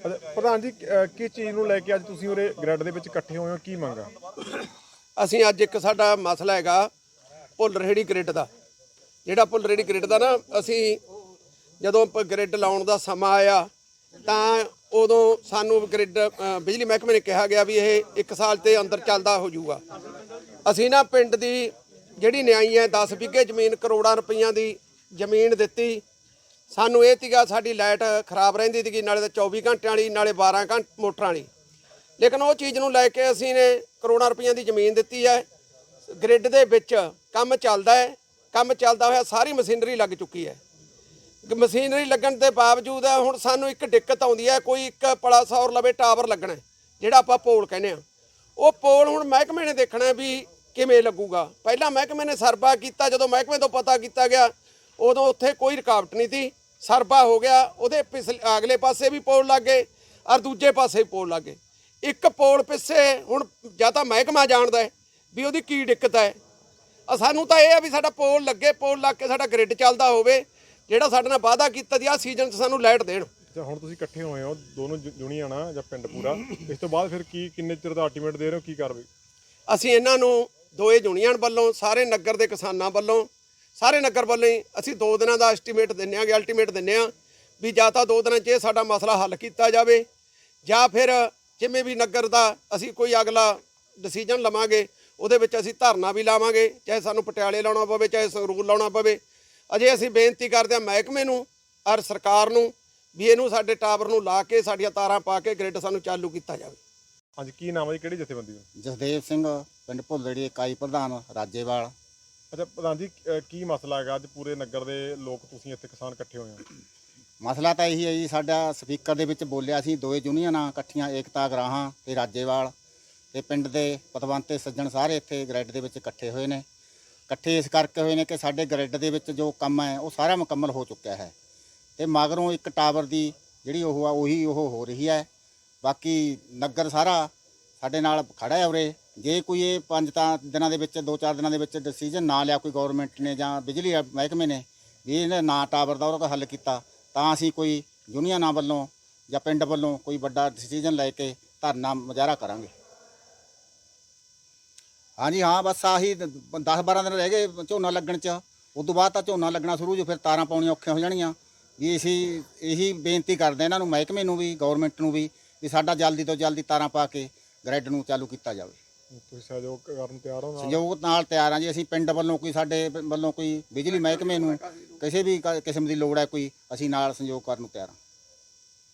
ਪ੍ਰਧਾਨ ਜੀ ਅਹ, ਕਿਸ ਚੀਜ਼ ਨੂੰ ਲੈ ਕੇ ਅੱਜ ਤੁਸੀਂ ਉਰੇ ਗ੍ਰਿਡ ਦੇ ਵਿੱਚ ਇਕੱਠੇ ਹੋਏ ਹੋ? ਕੀ ਮੰਗਾ ਅਸੀਂ ਅੱਜ ਇੱਕ ਸਾਡਾ ਮਸਲਾ ਹੈਗਾ ਭੁੱਲ ਭੁੱਲਰਹੇੜੀ ਗ੍ਰਿਡ ਦਾ। ਜਿਹੜਾ ਭੁੱਲ ਭੁੱਲਰਹੇੜੀ ਗ੍ਰਿਡ ਦਾ ਨਾ ਅਸੀਂ ਜਦੋਂ ਪ- ਗ੍ਰਿਡ ਲਾਉਣ ਦਾ ਸਮਾਂ ਆਇਆ ਤਾਂ ਉਦੋਂ ਸਾਨੂੰ ਗ੍ਰਿਡ ਅ, ਬਿਜਲੀ ਮਹਿਕਮੇ ਨੇ ਕਿਹਾ ਗਿਆ ਵੀ ਇਹ 1 ਸਾਲ ਤੇ ਅੰਦਰ ਚੱਲਦਾ ਹੋ ਜਾਊਗਾ। ਅਸੀਂ ਨਾ ਪਿੰਡ ਦੀ ਜਿਹੜੀ ਨਿਆਈ ਹੈ 10 ਵਿਗੇ ਜ਼ਮੀਨ ਕਰੋੜਾਂ ਰੁਪਈਆਂ ਦੀ ਜ਼ਮੀਨ ਦਿੱਤੀ ਸਾਨੂੰ ਇਹ ਤੀਗਾ ਸਾਡੀ ਲਾਈਟ ਖਰਾਬ ਰਹਿੰਦੀ ਸੀਗੀ, ਨਾਲੇ ਤਾਂ 24 ਘੰਟਿਆਂ ਵਾਲੀ, ਨਾਲੇ 12 ਘੰਟੇ ਮੋਟਰਾਂ ਵਾਲੀ। ਲੇਕਿਨ ਉਹ ਚੀਜ਼ ਨੂੰ ਲੈ ਕੇ ਅਸੀਂ ਨੇ ਕਰੋੜਾਂ ਰੁਪਈਆਂ ਦੀ ਜ਼ਮੀਨ ਦਿੱਤੀ ਹੈ। ਗ੍ਰਿਡ ਦੇ ਵਿੱਚ ਕੰਮ ਚੱਲਦਾ ਹੈ, ਕੰਮ ਚੱਲਦਾ ਹੋਇਆ ਸਾਰੀ ਮਸ਼ੀਨਰੀ ਲੱਗ ਚੁੱਕੀ ਹੈ। ਮਸ਼ੀਨਰੀ ਲੱਗਣ ਦੇ ਬਾਵਜੂਦ ਹੁਣ ਸਾਨੂੰ ਇੱਕ ਦਿੱਕਤ ਆਉਂਦੀ ਹੈ, ਕੋਈ ਇੱਕ ਪਲਾ ਸੌਰ ਲਵੇ, ਟਾਵਰ ਲੱਗਣਾ ਜਿਹੜਾ ਆਪਾਂ ਪੋਲ ਕਹਿੰਦੇ ਆ ਉਹ ਪੋਲ ਹੁਣ ਮਹਿਕਮੇ ਨੇ ਦੇਖਣਾ ਵੀ ਕਿਵੇਂ ਲੱਗੂਗਾ। ਪਹਿਲਾਂ ਮਹਿਕਮੇ ਨੇ ਸਰਵਾ ਕੀਤਾ, ਜਦੋਂ ਮਹਿਕਮੇ ਤੋਂ ਪਤਾ ਕੀਤਾ ਗਿਆ ਉਦੋਂ ਉੱਥੇ ਕੋਈ ਰੁਕਾਵਟ ਨਹੀਂ ਸੀ। ਸਰਵਾ ਹੋ ਗਿਆ ਉਹਦੇ ਪਿਛਲੇ ਅਗਲੇ ਪਾਸੇ ਵੀ ਪੋਲ ਲੱਗੇ ਔਰ ਦੂਜੇ ਪਾਸੇ ਵੀ ਪੋਲ ਲੱਗੇ ਇੱਕ ਪੋਲ ਪਿੱਛੇ ਹੁਣ ਜਾਂ ਤਾਂ ਮਹਿਕਮਾ ਜਾਣਦਾ ਹੈ ਵੀ ਉਹਦੀ ਕੀ ਦਿੱਕਤ ਹੈ। ਆ ਸਾਨੂੰ ਤਾਂ ਇਹ ਆ ਵੀ ਸਾਡਾ ਪੋਲ ਲੱਗੇ ਪੋਲ ਲੱਗ ਕੇ ਸਾਡਾ ਗ੍ਰਿਡ ਚੱਲਦਾ ਹੋਵੇ ਜਿਹੜਾ ਸਾਡੇ ਨਾਲ ਵਾਅਦਾ ਕੀਤਾ ਦੀ ਆ ਸੀਜ਼ਨ 'ਚ ਸਾਨੂੰ ਲਾਈਟ ਦੇਣ। ਅੱਛਾ ਹੁਣ ਤੁਸੀਂ ਇਕੱਠੇ ਹੋਏ ਹੋ ਦੋਨੋਂ ਯੂਨੀਅਨਾਂ ਜਾਂ ਪਿੰਡ ਪੂਰਾ ਇਸ ਤੋਂ ਬਾਅਦ ਫਿਰ ਕੀ ਕਿੰਨੇ ਚਿਰ ਦਾ ਅਲਟੀਮੇਟ ਦੇ ਰਹੇ ਹੋ ਕੀ ਕਾਰਵਾਈ? ਅਸੀਂ ਇਹਨਾਂ ਨੂੰ ਦੋਏ ਯੂਨੀਅਨ ਵੱਲੋਂ ਸਾਰੇ ਨਗਰ ਦੇ ਕਿਸਾਨਾਂ ਵੱਲੋਂ ਸਾਰੇ ਨਗਰ ਵੱਲੋਂ ਹੀ ਅਸੀਂ 2 ਦਿਨਾਂ ਦਾ ਐਸਟੀਮੇਟ ਦਿੰਨੇ ਆਗੇ ਅਲਟੀਮੇਟ ਦਿੰਨੇ ਆ ਵੀ ਜਾਂ ਤਾਂ 2 ਦਿਨਾਂ 'ਚ ਇਹ ਸਾਡਾ ਮਸਲਾ ਹੱਲ ਕੀਤਾ ਜਾਵੇ ਜਾਂ ਫਿਰ ਜਿਵੇਂ ਵੀ ਨਗਰ ਦਾ ਅਸੀਂ ਕੋਈ ਅਗਲਾ ਡਿਸੀਜਨ ਲਵਾਂਗੇ ਉਹਦੇ ਵਿੱਚ ਅਸੀਂ ਧਰਨਾ ਵੀ ਲਾਵਾਂਗੇ ਚਾਹੇ ਸਾਨੂੰ ਪਟਿਆਲੇ ਲਾਉਣਾ ਪਵੇ ਚਾਹੇ ਸੰਗਰੂਰ ਲਾਉਣਾ ਪਵੇ। ਅਜੇ ਅਸੀਂ ਬੇਨਤੀ ਕਰਦੇ ਹਾਂ ਮਹਿਕਮੇ ਨੂੰ ਔਰ ਸਰਕਾਰ ਨੂੰ ਵੀ ਇਹਨੂੰ ਸਾਡੇ ਟਾਵਰ ਨੂੰ ਲਾ ਕੇ ਸਾਡੀਆਂ ਤਾਰਾਂ ਪਾ ਕੇ ਗ੍ਰਿਡ ਸਾਨੂੰ ਚਾਲੂ ਕੀਤਾ ਜਾਵੇ। ਅੱਜ ਕੀ ਨਾਮ ਹੈ ਜੀ? ਕਿਹੜੀ ਜਥੇਬੰਦੀ ਦਾ ਜਸਦੇਵ ਸਿੰਘ ਪਿੰਡ ਭੁੱਲੜੀ ਇਕਾਈ ਪ੍ਰਧਾਨ ਰਾਜੇਵਾਲ। ਅੱਛਾ ਪ੍ਰਧਾਨ ਜੀ ਅਹ, ਕੀ ਮਸਲਾ ਹੈਗਾ ਅੱਜ ਪੂਰੇ ਨਗਰ ਦੇ ਲੋਕ ਤੁਸੀਂ ਇੱਥੇ ਕਿਸਾਨ ਇਕੱਠੇ ਹੋਏ ਹੋ? ਮਸਲਾ ਤਾਂ ਇਹੀ ਹੈ ਜੀ ਸਾਡਾ ਸਪੀਕਰ ਦੇ ਵਿੱਚ ਬੋਲਿਆ ਸੀ ਦੋਏ ਯੂਨੀਅਨਾਂ ਇਕੱਠੀਆਂ ਏਕਤਾ ਗਰਾਹਾਂ ਤੇ ਰਾਜੇਵਾਲ ਤੇ ਪਿੰਡ ਦੇ ਪਤਵੰਤੇ ਸੱਜਣ ਸਾਰੇ ਇੱਥੇ ਗ੍ਰਿਡ ਦੇ ਵਿੱਚ ਇਕੱਠੇ ਹੋਏ ਨੇ। ਇਕੱਠੇ ਇਸ ਕਰਕੇ ਹੋਏ ਨੇ ਕਿ ਸਾਡੇ ਗ੍ਰਿਡ ਦੇ ਵਿੱਚ ਜੋ ਕੰਮ ਹੈ ਉਹ ਸਾਰਾ ਮੁਕੰਮਲ ਹੋ ਚੁੱਕਿਆ ਹੈ। ਤੇ ਮਗਰੋਂ ਇੱਕ ਟਾਵਰ ਦੀ ਜਿਹੜੀ ਉਹ ਆ ਉਹੀ ਉਹ ਹੋ ਰਹੀ ਹੈ। ਬਾਕੀ ਨਗਰ ਸਾਰਾ ਸਾਡੇ ਨਾਲ ਖੜਾ ਹੈ ਉਰੇ। ਜੇ ਕੋਈ ਇਹ ਪੰਜ ਤਾਂ ਦਿਨਾਂ ਦੇ ਵਿੱਚ, ਦੋ ਚਾਰ ਦਿਨਾਂ ਦੇ ਵਿੱਚ ਡਿਸੀਜਨ ਨਾ ਲਿਆ ਕੋਈ ਗਵਰਨਮੈਂਟ ਨੇ ਜਾਂ ਬਿਜਲੀ ਮਹਿਕਮੇ ਨੇ ਵੀ ਇਹਨੇ ਨਾ ਟਾਵਰ ਦਾ ਉਹਦਾ ਹੱਲ ਕੀਤਾ, ਤਾਂ ਅਸੀਂ ਕੋਈ ਯੂਨੀਅਨਾਂ ਵੱਲੋਂ ਜਾਂ ਪਿੰਡ ਵੱਲੋਂ ਕੋਈ ਵੱਡਾ ਡਿਸੀਜਨ ਲੈ ਕੇ ਧਰਨਾ ਮੁਜ਼ਾਹਰਾ ਕਰਾਂਗੇ। ਹਾਂਜੀ, ਹਾਂ, ਬਸ ਆਹੀ 10 12 ਦਿਨ ਰਹਿ ਗਏ ਝੋਨਾ ਲੱਗਣ ਚ। ਉਸ ਤੋਂ ਬਾਅਦ ਤਾਂ ਝੋਨਾ ਲੱਗਣਾ ਸ਼ੁਰੂ ਜੋ ਫਿਰ ਤਾਰਾਂ ਪਾਉਣੀਆਂ ਔਖੀਆਂ ਹੋ ਜਾਣੀਆਂ। ਵੀ ਅਸੀਂ ਇਹੀ ਬੇਨਤੀ ਕਰਦੇ ਹਾਂ ਇਹਨਾਂ ਨੂੰ, ਮਹਿਕਮੇ ਨੂੰ ਵੀ ਗਵਰਨਮੈਂਟ ਨੂੰ ਵੀ ਵੀ ਸਾਡਾ ਜਲਦੀ ਤੋਂ ਜਲਦੀ ਤਾਰਾਂ ਪਾ ਕੇ ਗ੍ਰਿਡ ਨੂੰ ਚਾਲੂ ਕੀਤਾ ਜਾਵੇ। ਤੁਸੀਂ ਸਹਿਯੋਗ ਕਰਨ ਤਿਆਰ ਹੋ ਨਾਲ? ਸਹਿਯੋਗ ਨਾਲ ਤਿਆਰ ਹਾਂ ਜੀ। ਅਸੀਂ ਪਿੰਡ ਵੱਲੋਂ ਕੋਈ, ਸਾਡੇ ਵੱਲੋਂ ਕੋਈ ਬਿਜਲੀ ਮਹਿਕਮੇ ਨੂੰ ਕਿਸੇ ਵੀ ਕ- ਕਿਸਮ ਦੀ ਲੋੜ ਹੈ ਕੋਈ, ਅਸੀਂ ਨਾਲ ਸਹਿਯੋਗ ਕਰਨ ਨੂੰ ਤਿਆਰ ਹਾਂ